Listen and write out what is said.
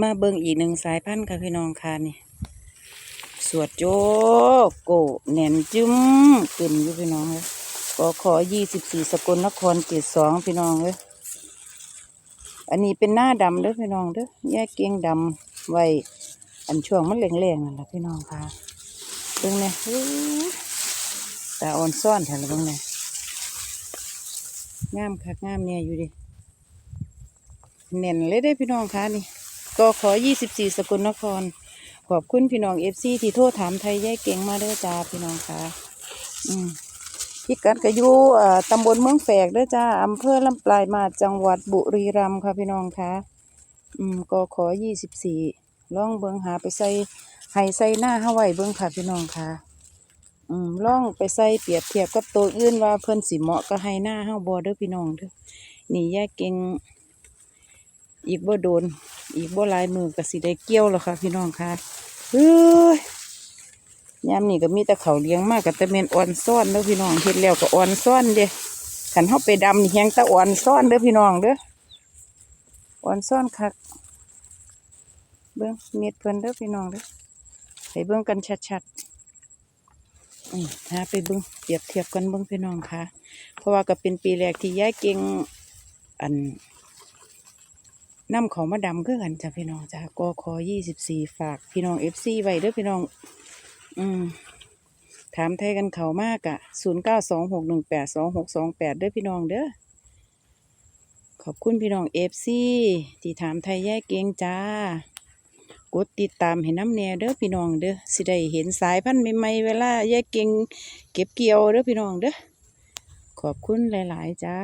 มาเบิ่งอีกหนึ่งสายพันธุ์ค่ะพี่น้องค่ะนี่สวดโจโกแหน่นจุ้มขึ้นอยู่พี่น้องเลยก็ขอยี่สิบสี่สกลนครเจ็ดสองพี่น้องเลยอันนี้เป็นหน้าดำเด้อพี่น้องเด้อแยกเกียงดำไว้อันช่วงมันแรงๆนั่นแหละพี่น้องค่ะเบิ่งเนี่ยอู้ตาอ่อนซ่อนแถวเบิ่งเนี่ยงามคักงามเนี่ยอยู่ดิแน่นเลยได้พี่น้องค่ะนี่ ก็ขอ 24 สกลนคร ขอบคุณพี่น้องเอฟซีที่โทรถามไทยแย่เก่งมาเด้อจ้าพี่น้องค่ะ อืมพิกัดก็อยู่เอ่อตำบลเมืองแฝกเด้อจ้าอำเภอลำปลายมาจังหวัดบุรีรัมย์ค่ะพี่น้องค่ะ อืมก็ขอ 24ลองเบิงหาไปใส่ให้ใส่หน้าห้าไว้เบิงค่ะพี่น้องค่ะ อืมลองไปใส่เปรียบเทียบกับตัวอื่นว่าเพิ่นสิเหมาะก็ให้หน้าห้าบ่เด้อพี่น้องเด้อนี่แย่เก่ง อีกบ่โดน อีกบ่ลายมือก็สิได้เกี่ยวแล้วค่ะ พี่น้องค่ะเฮ้ยยามนี้ก็มีแต่เขาเลี้ยงมากกับแต่เมนอ่อนซ่อนเด้อพี่น้องเฮ็ดแล้วก็อ่อนซ่อนเด้ขันเฮาไปดำนี่แฮงตะอ่อนซ่อนเด้อพี่น้องเด้ออ่อนซ่อนคักเบิ่งเม็ดเพิ่นเด้อพี่น้องเด้อให้เบิ่งกันชัดๆอืมหาไปเบิ่งเปรียบเทียบกันเบิ่งพี่น้องค่ะ เพราะว่าก็เป็นปีแรกที่ยายเก่งอัน นำของมาดำคือกันจ้ะพี่น้องจ้ะกอคอยี่สิบสี่ฝากพี่น้องเอฟซีไว้เด้อพี่น้อง อืมถามไทยกันเขามากอะศูนย์เก้าสองหกหนึ่งแปดสองหกสองแปดเด้อพี่น้องเด้อขอบคุณพี่น้องเอฟซีที่ถามไทยแย่เกงจ้ากดติดตามให้น้ำแน่เด้อพี่น้องเด้อสิได้เห็นสายพันธุ์ใหม่ๆเวลาแย่เก่งเก็บเกี่ยวเด้อพี่น้องเด้อขอบคุณหลาย ๆ จ้า